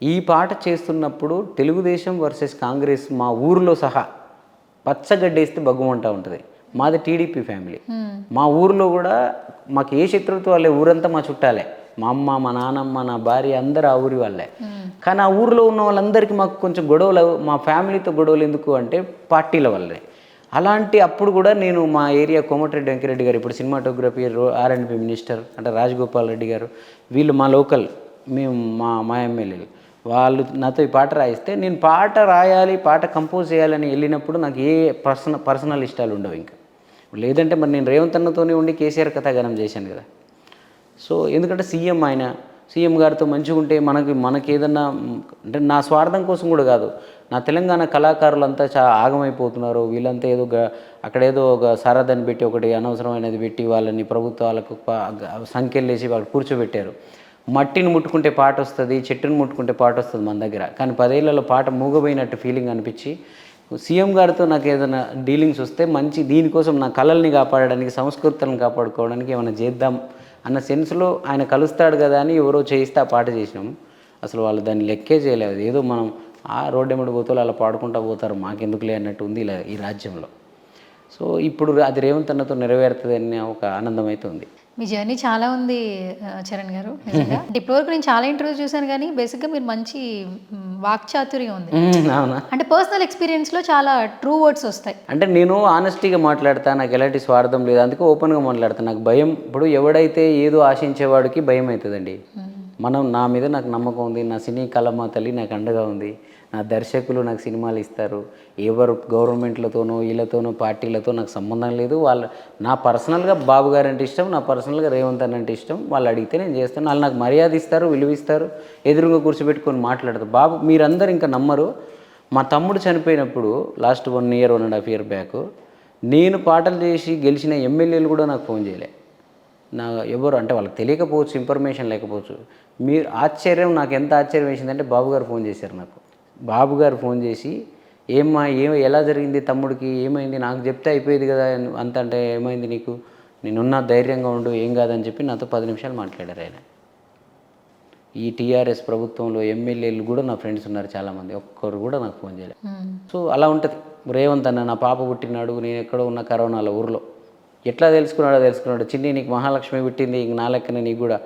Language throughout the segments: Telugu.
ఈ పాట చేస్తున్నప్పుడు తెలుగుదేశం వర్సెస్ కాంగ్రెస్ మా ఊరిలో సహా పచ్చగడ్డేస్తే బగ్గుమంటా ఉంటుంది. మాది టీడీపీ ఫ్యామిలీ. మా ఊరిలో కూడా మాకు ఏ శత్రుత్వం వాళ్ళే ఊరంతా మా చుట్టాలే. మా అమ్మ మా నాన్నమ్మ నా భార్య అందరూ ఆ ఊరి వాళ్ళే. కానీ ఆ ఊరిలో ఉన్న వాళ్ళందరికీ మాకు కొంచెం గొడవలు మా ఫ్యామిలీతో గొడవలు ఎందుకు అంటే పార్టీల వల్లే అలాంటి అప్పుడు కూడా నేను మా ఏరియా కోమటిరెడ్డి వెంకరెడ్డి గారు ఇప్పుడు cinematography R and B minister అంటే రాజగోపాల్ రెడ్డి గారు వీళ్ళు మా లోకల్ మేము మా మా ఎమ్మెల్యేలు. వాళ్ళు నాతో ఈ పాట రాయిస్తే నేను పాట రాయాలి పాట కంపోజ్ చేయాలని వెళ్ళినప్పుడు నాకు ఏ పర్సనల్ పర్సనల్ ఇష్టాలు ఉండవు ఇంకా. లేదంటే మరి నేను రేవంత్ అన్నతోనే ఉండి కేసీఆర్ కథాగానం చేశాను కదా. సో ఎందుకంటే సీఎం ఆయన సీఎం గారితో మంచిగా ఉంటే మనకి మనకి ఏదన్నా అంటే నా స్వార్థం కోసం కూడా కాదు. నా తెలంగాణ కళాకారులంతా చా ఆగమైపోతున్నారు. వీళ్ళంతా ఏదో అక్కడేదో అక్కడ ఏదో ఒక సరదని పెట్టి ఒకటి అనవసరమైనది పెట్టి వాళ్ళని ప్రభుత్వాలకు సంఖ్యలు వేసి వాళ్ళు కూర్చోబెట్టారు. మట్టిని ముట్టుకుంటే పాట వస్తుంది చెట్టుని ముట్టుకుంటే పాట వస్తుంది మన దగ్గర. కానీ పదేళ్ళలో పాట మూగపోయినట్టు ఫీలింగ్ అనిపించి సీఎం గారితో నాకు ఏదైనా డీలింగ్స్ వస్తే మంచి దీనికోసం నా కళల్ని కాపాడడానికి సంస్కృతులను కాపాడుకోవడానికి ఏమైనా చేద్దాం అన్న సెన్స్లో ఆయన కలుస్తాడు కదా అని ఎవరో చేయిస్తే ఆ పాట చేసినాం. అసలు వాళ్ళు దాన్ని లెక్కే చేయలేదు. ఏదో మనం ఆ రోడ్డు ఎమ్మడి పోతే అలా పాడుకుంటా పోతారు మాకెందుకులే అన్నట్టు ఉంది ఇలా ఈ రాజ్యంలో. సో ఇప్పుడు అది రేవంత్ అన్నతో నెరవేరుతుంది అనే ఒక ఆనందం అయితే ఉంది మీ జర్నీ చాలా ఉంది చరణ్ గారు నిజంగా. అంటే ఇప్పటివరకు నేను చాలా ఇంటర్వ్యూ చూశాను కానీ బేసిక్గా మీరు మంచి వాక్చాతుర్యం ఉంది. అంటే పర్సనల్ ఎక్స్పీరియన్స్లో చాలా ట్రూ వర్డ్స్ వస్తాయి. అంటే నేను ఆనెస్టీగా మాట్లాడతా నాకు ఎలాంటి స్వార్థం లేదు అందుకే ఓపెన్గా మాట్లాడతాను నాకు భయం ఇప్పుడు ఎవడైతే ఏదో ఆశించేవాడికి భయం అవుతుందండి. మనం నా మీద నాకు నమ్మకం ఉంది నా సినీ కళమ్మ తల్లి నాకు అండగా ఉంది నా దర్శకులు నాకు సినిమాలు ఇస్తారు ఎవరు గవర్నమెంట్లతోనో వీళ్ళతోనో పార్టీలతో నాకు సంబంధం లేదు వాళ్ళ నా పర్సనల్గా బాబు గారు అంటే ఇష్టం నా పర్సనల్గా రేవంత్ అని అంటే ఇష్టం వాళ్ళు అడిగితే నేను చేస్తాను వాళ్ళు నాకు మర్యాద ఇస్తారు విలువిస్తారు ఎదురుగా కూర్చోబెట్టుకొని మాట్లాడతారు. బాబు మీరందరూ ఇంకా నమ్మరు. మా తమ్ముడు చనిపోయినప్పుడు last one year one and half year back నేను పాటలు చేసి గెలిచిన ఎమ్మెల్యేలు కూడా నాకు ఫోన్ చేయలే. నా ఎవరు అంటే వాళ్ళకి తెలియకపోవచ్చు ఇన్ఫర్మేషన్ లేకపోవచ్చు. మీరు ఆశ్చర్యం నాకు ఎంత ఆశ్చర్యం వేసిందంటే బాబు గారు ఫోన్ చేశారు నాకు. బాబు గారు ఫోన్ చేసి ఏమ్మా ఏం ఎలా జరిగింది తమ్ముడికి? ఏమైంది? నాకు చెప్తే అయిపోయేది కదా అంత అంటే ఏమైంది నీకు? నేనున్న ధైర్యంగా ఉండు ఏం కాదని చెప్పి నాతో పది నిమిషాలు మాట్లాడారు ఆయన. ఈ టీఆర్ఎస్ ప్రభుత్వంలో ఎమ్మెల్యేలు కూడా నా ఫ్రెండ్స్ ఉన్నారు చాలామంది. ఒక్కరు కూడా నాకు ఫోన్ చేయలేదు సో అలా ఉంటుంది. రేవంత్ అన్న నా పాప పుట్టినాడు నేను ఎక్కడో ఉన్న కరోనాలో ఊర్లో. ఎట్లా తెలుసుకున్నాడో తెలుసుకున్నాడు. చిన్ని నీకు మహాలక్ష్మి పుట్టింది ఇంక నా లెక్కన నీకు కూడా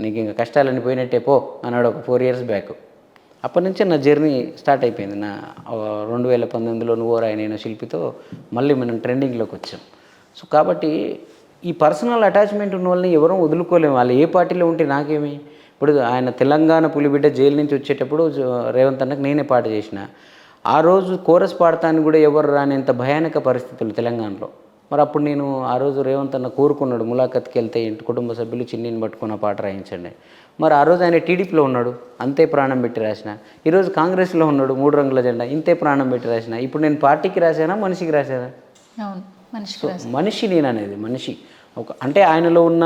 నీకు ఇంకా కష్టాలన్నీ పోయినట్టే పో అన్నాడు ఒక ఫోర్ ఇయర్స్ బ్యాక్ అప్పటి నుంచే నా జర్నీ స్టార్ట్ అయిపోయింది. నా రెండు వేల పంతొమ్మిదిలో నువ్వు నేను శిల్పితో మళ్ళీ మనం ట్రెండింగ్లోకి వచ్చాం. సో కాబట్టి ఈ పర్సనల్ అటాచ్మెంట్ ఉన్న వాళ్ళని ఎవరూ వదులుకోలేము. వాళ్ళు ఏ పార్టీలో ఉంటే నాకేమి? ఇప్పుడు ఆయన తెలంగాణ పులిబిడ్డ జైలు నుంచి వచ్చేటప్పుడు రేవంత్ అన్నకు నేనే పాట చేసిన. ఆ రోజు కోరస్ పాడతాను కూడా ఎవరు రానింత భయానక పరిస్థితులు తెలంగాణలో. మరి అప్పుడు నేను ఆ రోజు రేవంత్ అన్న కోరుకున్నాడు ములాఖత్కి వెళ్తే ఇంటి కుటుంబ సభ్యులు చిన్నిని పట్టుకున్న పాట రాయించండి. మరి ఆ రోజు ఆయన టీడీపీలో ఉన్నాడు అంతే ప్రాణం పెట్టి రాసిన. ఈరోజు కాంగ్రెస్లో ఉన్నాడు మూడు రంగుల జెండా ఇంతే ప్రాణం పెట్టి రాసిన. ఇప్పుడు నేను పార్టీకి రాశానా మనిషికి సో మనిషి నేను అనేది మనిషి. ఒక అంటే ఆయనలో ఉన్న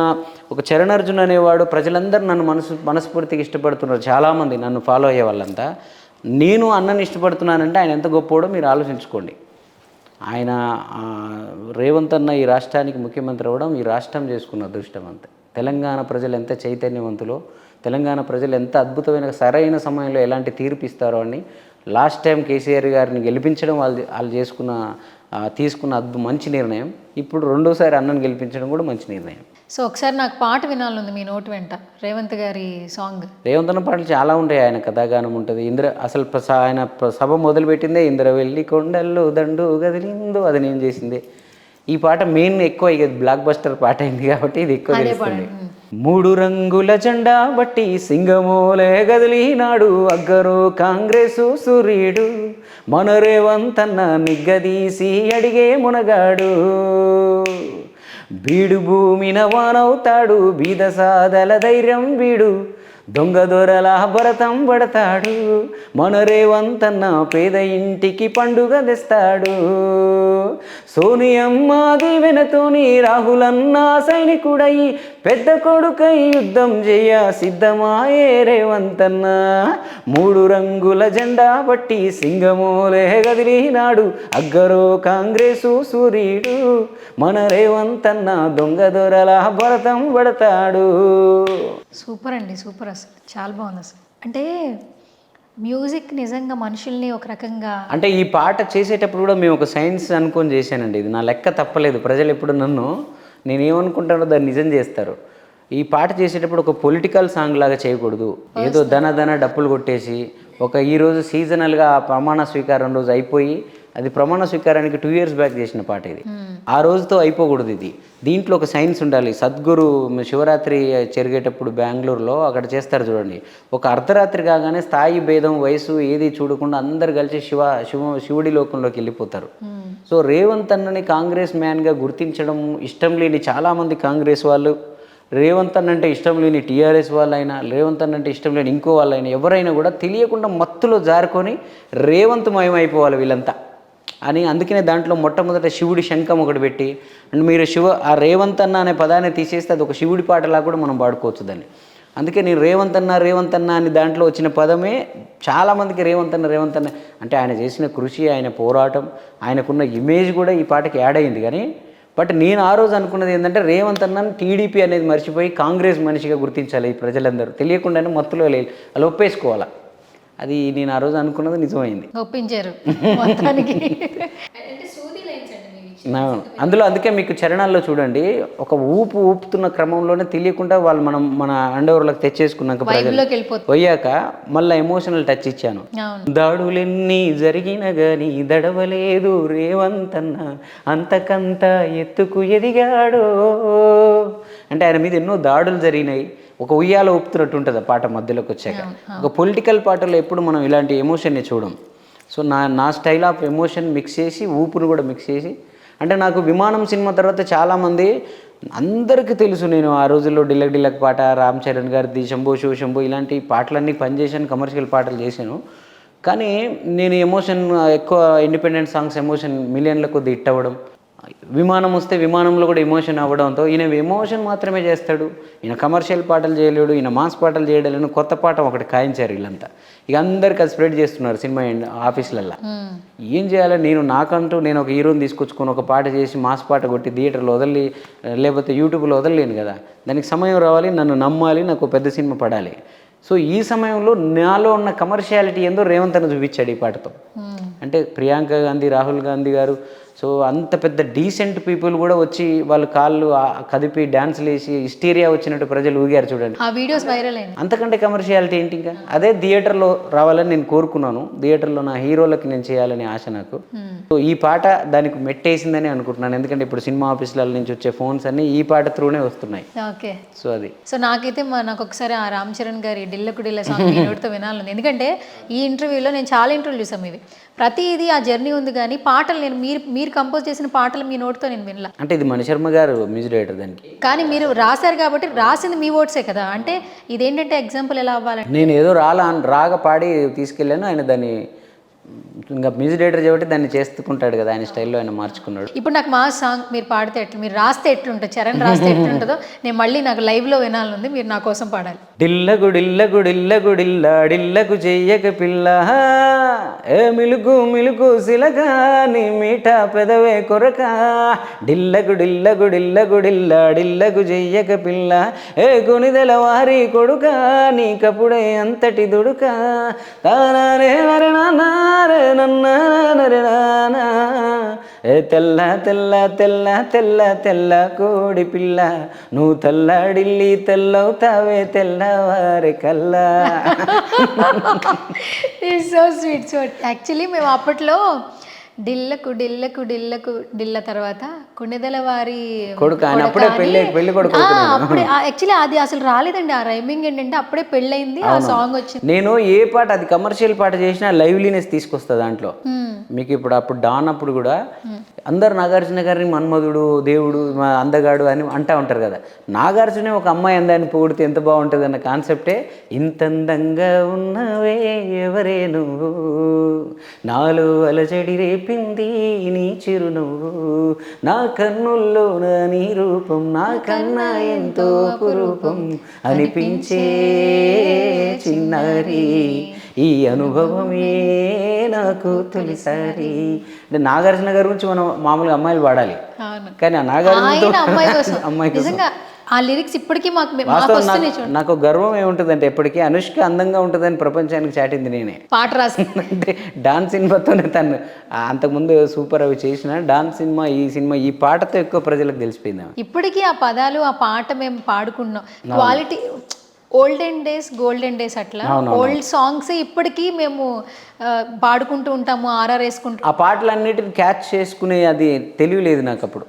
ఒక చరణార్జున్ అనేవాడు ప్రజలందరూ నన్ను మనసు మనస్ఫూర్తిగా ఇష్టపడుతున్నారు చాలామంది నన్ను ఫాలో అయ్యే వాళ్ళంతా. నేను అన్నని ఇష్టపడుతున్నానంటే ఆయన ఎంత గొప్పోడో మీరు ఆలోచించుకోండి. ఆయన రేవంత్ అన్న ఈ రాష్ట్రానికి ముఖ్యమంత్రి అవ్వడం ఈ రాష్ట్రం చేసుకున్న అదృష్టం అంతే. తెలంగాణ ప్రజలు ఎంత చైతన్యవంతులో తెలంగాణ ప్రజలు ఎంత అద్భుతమైన సరైన సమయంలో ఎలాంటి తీర్పు ఇస్తారో అని లాస్ట్ టైం కేసీఆర్ గారిని గెలిపించడం వాళ్ళు వాళ్ళు చేసుకున్న తీసుకున్న అద్భు మంచి నిర్ణయం. ఇప్పుడు రెండోసారి అన్నను గెలిపించడం కూడా మంచి నిర్ణయం. సో ఒకసారి నాకు పాట వినాలనుంది మీ నోటి వెంట. రేవంత్ గారి సాంగ్. రేవంత్ అన్న పాటలు చాలా ఉంటాయి. ఆయన కథాగానం ఉంటుంది. ఇంద్ర అసలు ప్రస- ఆయన సభ మొదలుపెట్టిందే ఇంద్ర వెళ్ళి కొండల్లో దండు గదిలిందో అది నేను చేసిందే. ఈ పాట మెయిన్ ఎక్కువ ఇక బ్లాక్ బస్టర్ పాట అయింది కాబట్టి ఇది ఎక్కువ తెలుస్తుంది. మూడు రంగుల జెండా బట్టి సింగమోలే గదిలినాడు. అగ్గరు కాంగ్రెసు సూర్యుడు మన రేవంతన్న నిగ్గదీసి అడిగే మునగాడు. బీడు భూమిన వానవుతాడు బీద సాదల ధైర్యం వీడు. దొంగ దొరల భరతం పడతాడు. మనరేవంతన్న పేద ఇంటికి పండుగ తెస్తాడు. సోనియమ్మ దీవెనతోని రాహులన్న సైనికుడై పెద్ద కొడుకై యుద్ధం చేయ సిద్ధమాయే రేవంతన్న. మూడు రంగుల జెండా పట్టి సింగమోలే గదిలినాడు. అగ్గరో కాంగ్రెసు సూర్యుడు మన రేవంతన్న దొంగ దొరల భరతం పడతాడు. సూపర్ అండి సూపర్. అసలు చాలా బాగుంది అసలు. అంటే మ్యూజిక్ నిజంగా మనుషుల్ని ఒక రకంగా అంటే ఈ పాట చేసేటప్పుడు కూడా మేము ఒక సైన్స్ అనుకొని చేశానండి ఇది. నా లెక్క తప్పలేదు. ప్రజలు ఎప్పుడు నన్ను నేను ఏమనుకుంటానో దాన్ని నిజం చేస్తారు. ఈ పాట చేసేటప్పుడు ఒక పొలిటికల్ సాంగ్ లాగా చేయకూడదు. ఏదో ధన ధన డప్పులు కొట్టేసి ఒక ఈ రోజు సీజనల్గా ఆ ప్రమాణ స్వీకారం రోజు అయిపోయి అది ప్రమాణ స్వీకారానికి టూ ఇయర్స్ బ్యాక్ చేసిన పాట ఇది. ఆ రోజుతో అయిపోకూడదు ఇది. దీంట్లో ఒక సైన్స్ ఉండాలి. సద్గురు శివరాత్రి జరిగేటప్పుడు బెంగళూరులో అక్కడ చేస్తారు చూడండి. ఒక అర్ధరాత్రి కాగానే స్థాయి భేదం వయసు ఏది చూడకుండా అందరు కలిసి శివ శివ శివుడి లోకంలోకి వెళ్ళిపోతారు. సో రేవంత్ అన్నని కాంగ్రెస్ మ్యాన్గా గుర్తించడం ఇష్టం లేని చాలామంది కాంగ్రెస్ వాళ్ళు రేవంత్ అన్న అంటే ఇష్టం లేని టీఆర్ఎస్ వాళ్ళైనా రేవంత్ అన్న అంటే ఇష్టం లేని ఇంకో వాళ్ళైనా ఎవరైనా కూడా తెలియకుండా మత్తులో జారుకొని రేవంత్ మయమైపోవాలి వీళ్ళంతా. అని అందుకనే దాంట్లో మొట్టమొదట శివుడి శంఖం ఒకటి పెట్టి అండ్ మీరు శివ ఆ రేవంత్ అన్న అనే పదాన్ని తీసేస్తే అది ఒక శివుడి పాటలా కూడా మనం పాడుకోవచ్చు దాన్ని. అందుకే నేను రేవంత్ అన్న రేవంత్ అన్న అని దాంట్లో వచ్చిన పదమే చాలామందికి రేవంత్ అన్న రేవంత్ అన్న. అంటే ఆయన చేసిన కృషి ఆయన పోరాటం ఆయనకున్న ఇమేజ్ కూడా ఈ పాటకి యాడ్ అయింది కానీ బట్ నేను ఆ రోజు అనుకున్నది ఏంటంటే రేవంత్ అన్న టీడీపీ అనేది మర్చిపోయి కాంగ్రెస్ మనిషిగా గుర్తించాలి ఈ ప్రజలందరూ. తెలియకుండానే మత్తులో లేదు అలా ఒప్పేసుకోవాలా? అది నేను ఆ రోజు అనుకున్నది నిజమైంది. ఒప్పించారు. మొత్తానికి. అవును. అందులో అందుకే మీకు చరణాల్లో చూడండి ఒక ఊపు ఊపుతున్న క్రమంలోనే తెలియకుండా వాళ్ళు మనం మన అండర్వర్లకు తెచ్చేసుకున్నాక పోయాక మళ్ళీ ఎమోషనల్ టచ్ ఇచ్చాను. అవును. దాడులెన్ని జరిగిన గాని దడవలేదు రేవంతన్న అంతకంత ఎత్తుకు ఎదిగాడో. అంటే ఆయన మీద ఎన్నో దాడులు జరిగినాయి. ఒక ఉయ్యాల ఊపుతున్నట్టు ఉంటుంది ఆ పాట మధ్యలోకి వచ్చాక. ఒక పొలిటికల్ పాటలో ఎప్పుడు మనం ఇలాంటి ఎమోషన్ని చూడం. సో నా నా స్టైల్ ఆఫ్ ఎమోషన్ మిక్స్ చేసి ఊపును కూడా మిక్స్ చేసి అంటే నాకు విమానం సినిమా తర్వాత చాలామంది అందరికీ తెలుసు నేను ఆ రోజుల్లో డిల్లక్ డిల్లక్ పాట రామ్ చరణ్ గారిది శంభో శివ శంభో ఇలాంటి పాటలన్నీ పనిచేశాను కమర్షియల్ పాటలు చేశాను. కానీ నేను ఎమోషన్ ఎక్కువ ఇండిపెండెంట్ సాంగ్స్ ఎమోషన్ మిలియన్ల కొద్ది హిట్ అవ్వడం విమానం వస్తే విమానంలో కూడా ఎమోషన్ అవ్వడంతో ఈయన ఎమోషన్ మాత్రమే చేస్తాడు. ఈయన కమర్షియల్ పాటలు చేయలేడు ఈయన మాస్ పాటలు చేయలేడు కొత్త పాట ఒకటి ఖాయించారు వీళ్ళంతా. ఇక అందరికి అది స్ప్రెడ్ చేస్తున్నారు సినిమా ఆఫీసులల్లో. ఏం చేయాలి? నేను నాకంటూ నేను ఒక హీరోని తీసుకొచ్చుకొని ఒక పాట చేసి మాస్ పాట కొట్టి థియేటర్లో వదలి లేకపోతే యూట్యూబ్లో వదలలేను కదా. దానికి సమయం రావాలి నన్ను నమ్మాలి నాకు పెద్ద సినిమా పడాలి. సో ఈ సమయంలో నాలో ఉన్న కమర్షియాలిటీ ఏందో రేవంత్ అని చూపించాడు ఈ పాటతో. అంటే ప్రియాంక గాంధీ రాహుల్ గాంధీ గారు సో అంత పెద్ద డీసెంట్ పీపుల్ కూడా వచ్చి వాళ్ళ కాళ్ళు కదిపి డ్యాన్స్లు వేసి హిస్టీరియా వచ్చినట్టు ప్రజలు ఊగారు చూడండి. ఆ వీడియోస్ వైరల్ అయింది అంతకంటే కమర్షియాలిటీ ఏంటి ఇంకా? అదే థియేటర్లో రావాలని నేను కోరుకున్నాను. థియేటర్లో నా హీరోలకి నేను చేయాలని ఆశ నాకు. సో ఈ పాట దానికి మెట్టేసిందని అనుకుంటున్నాను. ఎందుకంటే ఇప్పుడు సినిమా ఆఫీసుల నుంచి వచ్చే ఫోన్స్ అన్నీ ఈ పాట త్రూనే వస్తున్నాయి. ఓకే. సో అది. సో నాకైతే నాకు ఒకసారి ఆ రామ్ చరణ్ గారి డిల్లకు డిల్ల సాంగ్ వినాలని ఎందుకంటే ఈ ఇంటర్వ్యూలో నేను చాలా ఇంటర్వ్యూలు చూసాం ఇవి. ప్రతిదీ ఆ జర్నీ ఉంది కానీ పాటలు నేను మీరు మీరు కంపోజ్ చేసిన పాటలు మీ నోటితో నేను వినలా. అంటే ఇది మణిశర్మ గారు మ్యూజిక్ డైరెక్టర్ దానికి. కానీ మీరు రాశారు కాబట్టి రాసింది మీ ఓట్సే కదా. అంటే ఇదేంటంటే ఎగ్జాంపుల్ ఎలా అవ్వాలంటే? నేను ఏదో రాలా రాగా పాడి తీసుకెళ్ళాను ఆయన దాన్ని ఇంకా మ్యూజిక్ డైరెక్టర్ కాబట్టి దాన్ని చేస్తుకుంటాడు కదా ఆయన స్టైల్లో ఆయన మార్చుకున్నాడు. ఇప్పుడు నాకు మా సాంగ్ మీరు పాడితే ఎట్లు మీరు రాస్తే ఎట్లుంటుంది చరణ్ రాస్తే ఎట్లుంటుందో నేను మళ్ళీ నాకు లైవ్లో వినాలనుంది మీరు నా కోసం పాడాలి. డిల్లగు డిల్లగు డిల్లగు డిల్ల డిల్లకు చెయ్యక పిల్ల. ఏ మిలుగు మిలుగు సిలగా నీ మీఠ పెదవే కొరక. డిల్లగు డిల్లగు డిల్లగు డిల్ల డిల్లకు చెయ్యక పిల్ల. ఏ కొనిదెల వారి కొడుక నీకప్పుడే అంతటి దుడుక. తానారే నరే ఏ తెల్ల తెల్ల తెల్ల తెల్ల తెల్ల కోడి పిల్ల. నువ్వు తెల్లడిల్లి తెల్లవుతావే తెల్లవారి కల్లా. సో స్వీట్ సో యాక్చువల్లీ మేము అప్పట్లో డిల్లకు డిల్లకు డిల్లకు డిల్ల తర్వాత కొణిదెల వారి కొడుకు ఆయన అప్పుడే పెళ్ళి కొడుకు అప్పుడే యాక్చువల్లీ అది అసలు రాలేదండి. ఆ రైమింగ్ ఏంటంటే అప్పుడే పెళ్ళయింది ఆ సాంగ్ వచ్చింది. నేను ఏ పాట అది కమర్షియల్ పాట చేసినా లైవ్లీనెస్ తీసుకొస్తా దాంట్లో. మీకు ఇప్పుడు అప్పుడు డాన్ అప్పుడు కూడా అందరు నాగార్జున గారిని మన్మధుడు దేవుడు అందగాడు అని అంటా ఉంటారు కదా. నాగార్జునే ఒక అమ్మాయి అందాన్ని పొగిడితే ఎంత బాగుంటుంది అన్న కాన్సెప్టే ఇంత అందంగా ఉన్నవే ఎవరే నువ్వు? నాలో అలజడి రేపింది నీ చిరునవ్వు. నా కన్నుల్లో నా రూపం నా కన్నా ఎంతో అపురూపం అనిపించే చిన్నారి. ఈ అనుభవమే నాకు తొలిసారి. అంటే నాగార్జున గారి గురించి మనం మామూలుగా అమ్మాయిలు పాడాలి కానీ ఆ నాగార్జునతో ఆయన అమ్మాయి ఆ లిరిక్స్ ఇప్పటికీ మాకు నాకు గర్వం ఏముంటుందంటే ఎప్పటికీ అనుష్క అందంగా ఉంటుందని ప్రపంచానికి చాటింది నేనే. పాట రాసి. అంటే డాన్స్ సినిమాతోనే తను అంతకుముందు సూపర్ అవి చేసిన డాన్స్ సినిమా ఈ సినిమా ఈ పాటతో ఎక్కువ ప్రజలకు తెలిసిపోయింది. ఇప్పటికీ ఆ పదాలు ఆ పాట మేము పాడుకున్నాం. Quality olden days golden days అట్లా. ఓల్డ్ సాంగ్స్ ఇప్పటికీ మేము పాడుకుంటూ ఉంటాము ఆర్ఆర్ వేసుకుంటూ. ఆ పాటలన్నిటిని క్యాచ్ చేసుకునే అది తెలియలేదు నాకు అప్పుడు.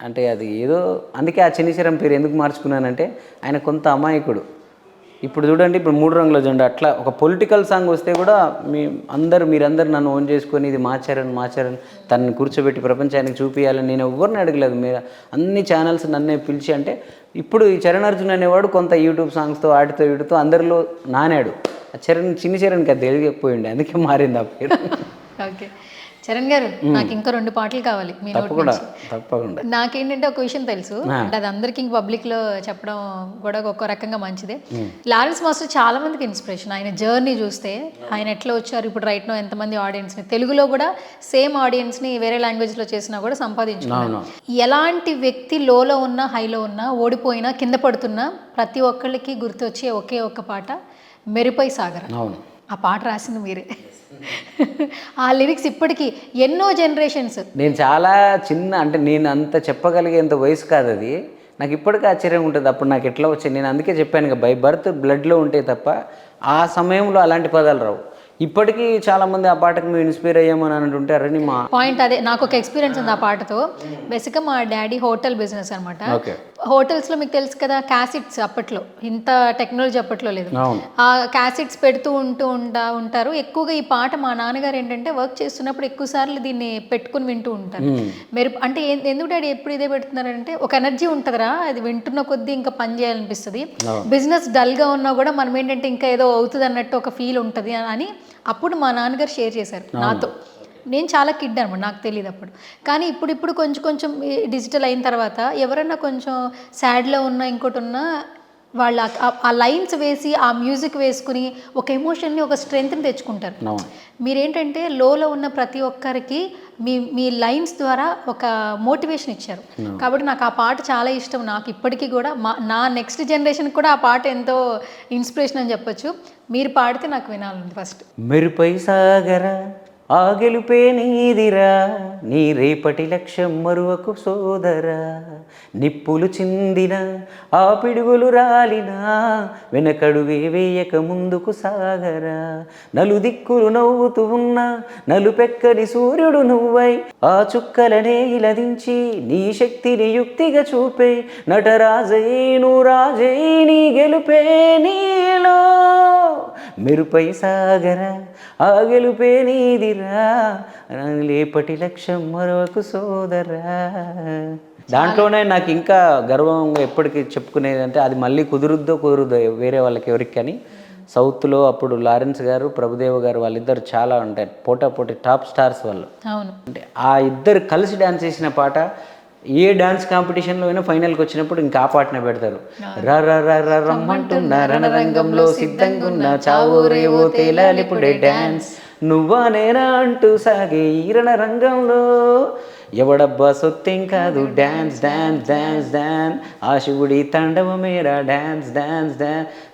అంటే అది ఏదో అందుకే ఆ చిన్నిశరం పేరు ఎందుకు మార్చుకున్నానంటే ఆయన కొంత అమాయకుడు. ఇప్పుడు చూడండి ఇప్పుడు మూడు రంగుల జెండా అట్లా ఒక పొలిటికల్ సాంగ్ వస్తే కూడా మీ అందరు మీరందరు నన్ను ఓన్ చేసుకొని ఇది మార్చారని మార్చారని తనని కూర్చోబెట్టి ప్రపంచానికి చూపించాలని నేను ఎవరిని అడగలేదు. మీరు అన్ని ఛానల్స్ నన్నే పిలిచి అంటే ఇప్పుడు ఈ చరణ్ అర్జున్ అనేవాడు కొంత యూట్యూబ్ సాంగ్స్తో ఆటితో వీటితో అందరిలో నానాడు. ఆ చరణ్ చిన్ని చరణ్కి అది తెలియకపోయింది అందుకే మారింది ఆ పేరు. ఓకే చరణ్ గారు నాకు ఇంకా రెండు పాటలు కావాలి మీ నోటి తప్పకుండా నాకేంటంటే ఒక విషయం తెలుసు. అంటే అది అందరికీ ఇంక పబ్లిక్లో చెప్పడం కూడా ఒక రకంగా మంచిదే. లారెన్స్ మాస్టర్ చాలా మందికి ఇన్స్పిరేషన్. ఆయన జర్నీ చూస్తే ఆయన ఎట్లా వచ్చారు ఇప్పుడు రైట్ నో ఎంతమంది ఆడియన్స్ని తెలుగులో కూడా సేమ్ ఆడియన్స్ని వేరే లాంగ్వేజ్లో చేసినా కూడా సంపాదించుకున్నారు. ఎలాంటి వ్యక్తి లోలో ఉన్నా హైలో ఉన్నా ఓడిపోయినా కింద పడుతున్నా ప్రతి ఒక్కళ్ళకి గుర్తొచ్చే ఒకే ఒక్క పాట మెరుపై సాగర. అవును. ఆ పాట రాసింది మీరే. ఆ లిరిక్స్ ఇప్పటికీ ఎన్నో జనరేషన్స్ నేను చాలా చిన్న అంటే నేను అంత చెప్పగలిగేంత వయసు కాదు అది. నాకు ఇప్పటికీ ఆశ్చర్యం ఉంటుంది. అప్పుడు నాకు ఎట్లా వచ్చింది నేను అందుకే చెప్పాను బై బర్త్ బ్లడ్లో ఉంటే తప్ప ఆ సమయంలో అలాంటి పదాలు రావు. ఇప్పటికీ చాలామంది ఆ పాటకు మేము ఇన్స్పైర్ అయ్యామని అంటుంటే అరే మా పాయింట్ అదే నాకు ఒక ఎక్స్పీరియన్స్ ఉంది ఆ పాటతో. బేసిక్గా మా డాడీ హోటల్ బిజినెస్ అనమాట హోటల్స్లో మీకు తెలుసు కదా క్యాసెట్స్ అప్పట్లో. ఇంత టెక్నాలజీ అప్పట్లో లేదు. ఆ క్యాసెట్స్ పెడుతూ ఉంటూ ఉంటా ఉంటారు. ఎక్కువగా ఈ పాట మా నాన్నగారు ఏంటంటే వర్క్ చేస్తున్నప్పుడు ఎక్కువ సార్లు దీన్ని పెట్టుకుని వింటూ ఉంటారు. మీరు అంటే ఎందుకు డాడీ ఎప్పుడు ఇదే పెడుతున్నారంటే ఒక ఎనర్జీ ఉంటుందిరా అది వింటున్న కొద్దీ ఇంకా పని చేయాలనిపిస్తుంది. బిజినెస్ డల్గా ఉన్నా కూడా మనం ఏంటంటే ఇంకా ఏదో అవుతుంది అన్నట్టు ఒక ఫీల్ ఉంటుంది అని అప్పుడు మా నాన్నగారు షేర్ చేశారు నాతో. నేను చాలా కిడ్ అనమాట నాకు తెలియదు అప్పుడు. కానీ ఇప్పుడు ఇప్పుడు కొంచెం కొంచెం డిజిటల్ అయిన తర్వాత ఎవరైనా కొంచెం సాడ్లో ఉన్నా ఇంకోటి ఉన్నా వాళ్ళు ఆ- లైన్స్ వేసి ఆ మ్యూజిక్ వేసుకుని ఒక ఎమోషన్ని ఒక స్ట్రెంగ్త్ని తెచ్చుకుంటారు. మీరేంటంటే లోలో ఉన్న ప్రతి ఒక్కరికి మీ మీ లైన్స్ ద్వారా ఒక మోటివేషన్ ఇచ్చారు. కాబట్టి నాకు ఆ పాట చాలా ఇష్టం. నాకు ఇప్పటికీ కూడా మా నా నెక్స్ట్ జనరేషన్ కూడా ఆ పాట ఎంతో ఇన్స్పిరేషన్ అని చెప్పొచ్చు. మీరు పాడితే నాకు వినాలండి ఫస్ట్. మెరుపై సాగరా ఆ గెలుపే నీదిరా. నీ రేపటి లక్ష్యం మరువకు సోదరా. నిప్పులు చిందిన ఆ పిడుగులు రాలినా వెనకడుగే వేయక ముందుకు సాగరా. నలుదిక్కులు నవ్వుతూ ఉన్న నలుపెక్కని సూర్యుడు నువ్వై ఆ చుక్కలనే ఇలదించి నీ శక్తిని యుక్తిగా చూపే నటరాజై నువ్వు నీ గెలుపే నీలో. మెరుపై సాగరా ఆ గెలుపే నీదిరా. లేపటి లక్ష్యం మరొక సోదరా. దాంట్లోనే నాకు ఇంకా గర్వంగా ఎప్పటికీ చెప్పుకునేది అంటే అది మళ్ళీ కుదురుద్దో కుదురుద్దో వేరే వాళ్ళకి ఎవరికి కానీ. సౌత్లో అప్పుడు లారెన్స్ గారు ప్రభుదేవ గారు వాళ్ళిద్దరు చాలా ఉంటాయి పోటా పోటీ టాప్ స్టార్స్ వాళ్ళు. అవును. అంటే ఆ ఇద్దరు కలిసి డాన్స్ చేసిన పాట ఏ డాన్స్ కాంపిటీషన్లో అయినా ఫైనల్కి వచ్చినప్పుడు ఇంకా ఆ పాటనే పెడతారు. ర ర ర ర రమ్మంటున్న రణరంగంలో సిద్ధంగున్న చావో రేవో తేలాలిపుడే డాన్స్. నువ్వా నేనా అంటూ సాగే ఈరణ రంగంలో? ఎవడబ్బా సొత్తేం కాదు. డాన్స్ డాన్స్ డాన్స్ డ్యాన్ ఆ శివుడి తాండవమేరా. Dance dance dance.